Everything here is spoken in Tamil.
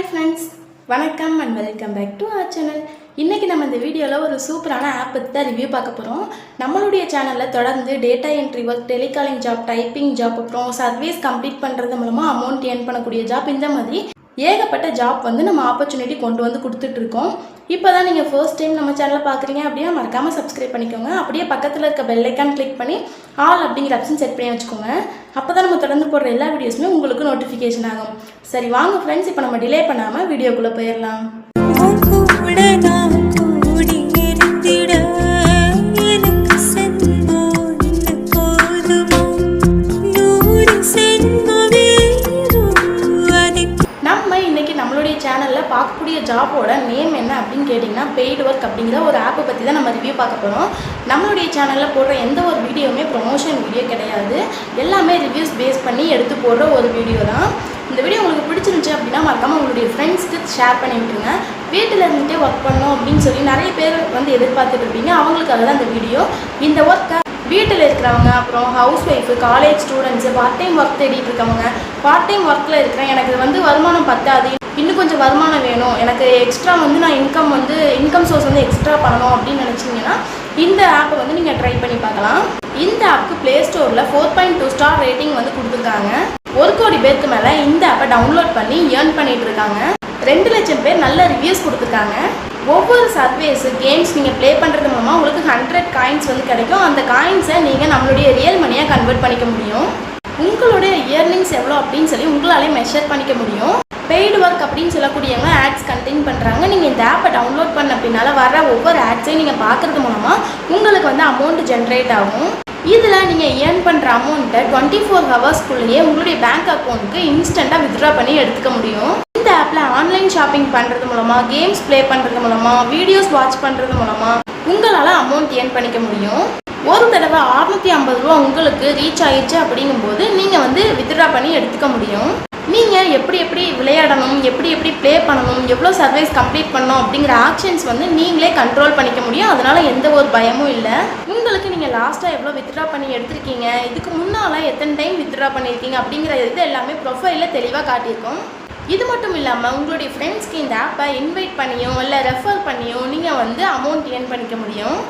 ஹாய் ஃப்ரெண்ட்ஸ் வணக்கம் and welcome back to our channel இன்றைக்கி நம்ம இந்த வீடியோவில் ஒரு சூப்பரான ஆப் பற்றி தான் ரிவ்யூ பார்க்க போகிறோம் நம்மளுடைய சேனலில் தொடர்ந்து data entry work telecalling job typing job அப்புறம் சர்வீஸ் கம்ப்ளீட் பண்ணுறது மூலமாக அமௌண்ட் ஏர்ன் பண்ணக்கூடிய ஜாப் இந்த மாதிரி ஏகப்பட்ட ஜாப் வந்து நம்ம ஆப்பர்ச்சுனிட்டி கொண்டு வந்து கொடுத்துட்ருக்கோம் இப்போ தான் நீங்கள் ஃபர்ஸ்ட் டைம் நம்ம சேனலை பார்க்குறீங்க அப்படின்னா மறக்காமல் சப்ஸ்கிரைப் பண்ணிக்கோங்க. அப்படியே பக்கத்தில் இருக்க பெல்லைக்கான் கிளிக் பண்ணி ஆல் அப்படிங்கிற ஆப்ஷன் செட் பண்ணி வச்சுக்கோங்க. அப்போ தான் நம்ம தொடர்ந்து போடுற எல்லா வீடியோஸுமே உங்களுக்கு நோட்டிஃபிகேஷன் ஆகும். சரி வாங்க ஃப்ரெண்ட்ஸ் இப்போ நம்ம டிலே பண்ணாமல் வீடியோக்குள்ளே போயிடலாம். அப்படிய ஜாபோட நேம் என்ன அப்படின்னு கேட்டிங்கன்னா பெய்டு ஒர்க் அப்படிங்கிற ஒரு ஆப்பை பற்றி தான் நம்ம ரிவ்யூ பார்க்க போகிறோம் நம்மளுடைய சேனலில் போடுற எந்த ஒரு வீடியோவுமே ப்ரொமோஷன் வீடியோ கிடையாது. எல்லாமே ரிவ்யூஸ் பேஸ் பண்ணி எடுத்து போடுற ஒரு வீடியோ தான். இந்த வீடியோ உங்களுக்கு பிடிச்சிருந்துச்சு அப்படின்னா மறக்காமல் உங்களுடைய ஃப்ரெண்ட்ஸ்க்கு ஷேர் பண்ணி விட்டுருங்க. வீட்டில் இருந்துகிட்டே ஒர்க் பண்ணோம் அப்படின்னு சொல்லி நிறைய பேர் வந்து எதிர்பார்த்துட்டு இருப்பீங்க. அவங்களுக்காக தான் இந்த வீடியோ இந்த ஒர்க்கை வீட்டில் இருக்கிறவங்க அப்புறம் house wife college students part time work தேடிட்டு இருக்கவங்க பார்ட் டைம் ஒர்க்கில் இருக்கிறேன். எனக்கு வந்து வருமானம் பத்தாது. இன்னும் கொஞ்சம் வருமானம் வேணும். எனக்கு எக்ஸ்ட்ரா வந்து நான் இன்கம் வந்து இன்கம் சோர்ஸ் வந்து எக்ஸ்ட்ரா பண்ணணும் அப்படின்னு நினச்சிங்கன்னா இந்த ஆப்பை வந்து நீங்கள் ட்ரை பண்ணி பார்க்கலாம். இந்த ஆப்புக்கு ப்ளே ஸ்டோரில் four point two star rating வந்து கொடுத்துருக்காங்க. ஒரு கோடி பேருக்கு மேலே இந்த ஆப்பை டவுன்லோட் பண்ணி ஏர்ன் பண்ணிகிட்டு இருக்காங்க. ரெண்டு லட்சம் பேர் நல்ல ரிவ்யூஸ் கொடுத்துருக்காங்க. ஒவ்வொரு சர்வேஸு கேம்ஸ் நீங்கள் ப்ளே பண்ணுறது மூலமாக உங்களுக்கு ஹண்ட்ரட் காயின்ஸ் வந்து கிடைக்கும். அந்த காயின்ஸை நீங்கள் நம்மளுடைய ரியல் மணியாக கன்வெர்ட் பண்ணிக்க முடியும். உங்களுடைய இயர்னிங்ஸ் எவ்வளோ அப்படின்னு சொல்லி உங்களாலே மெஷர் பண்ணிக்க முடியும். பெய்டு ஒர்க் அப்படின்னு சொல்லக்கூடியவங்க ஆட்ஸ் கண்டெயின் பண்ணுறாங்க நீங்கள் இந்த ஆப்பை டவுன்லோட் பண்ண பின்னால் வர ஒவ்வொரு ஆட்ஸையும் நீங்கள் பார்க்குறது மூலமாக உங்களுக்கு வந்து அமௌண்ட் ஜென்ரேட் ஆகும். இதில் நீங்கள் ஏர்ன் பண்ணுற அமௌண்ட்டை டுவெண்ட்டி ஃபோர் ஹவர்ஸ்க்குள்ளேயே உங்களுடைய பேங்க் அக்கௌண்ட்டுக்கு இன்ஸ்டண்ட்டாக வித்ட்ரா பண்ணி எடுத்துக்க முடியும். ஆப்பில் ஆன்லைன் ஷாப்பிங் பண்ணுறது மூலமாக கேம்ஸ் ப்ளே பண்ணுறது மூலமாக வீடியோஸ் வாட்ச் பண்ணுறது மூலமாக உங்களால் அமௌண்ட் ஏர்ன் பண்ணிக்க முடியும். ஒரு தடவை அறுநூற்றி ஐம்பது ரூபா உங்களுக்கு ரீச் ஆயிடுச்சு அப்படிங்கும்போது நீங்கள் வந்து வித்ட்ரா பண்ணி எடுத்துக்க முடியும். நீங்கள் எப்படி எப்படி விளையாடணும் எப்படி எப்படி ப்ளே பண்ணணும் எவ்வளோ சர்வீஸ் கம்ப்ளீட் பண்ணணும் அப்படிங்கிற ஆக்ஷன்ஸ் வந்து நீங்களே கண்ட்ரோல் பண்ணிக்க முடியும். அதனால் எந்த ஒரு பயமும் இல்லை. உங்களுக்கு நீங்கள் லாஸ்ட்டாக எவ்வளோ வித்ட்ரா பண்ணி எடுத்திருக்கீங்க இதுக்கு முன்னால் எத்தனை டைம் வித்ட்ரா பண்ணியிருக்கீங்க அப்படிங்கிற இது எல்லாமே ப்ரொஃபைலில் தெளிவாக காட்டியிருக்கோம். இது மட்டும் இல்லாமல் உங்களுடைய ஃப்ரெண்ட்ஸ்க்கு இந்த ஆப்பை இன்வைட் பண்ணியும் இல்லை ரெஃபர் பண்ணியும் நீங்கள் வந்து அமௌண்ட் ஏர்ன் பண்ணிக்க முடியும்.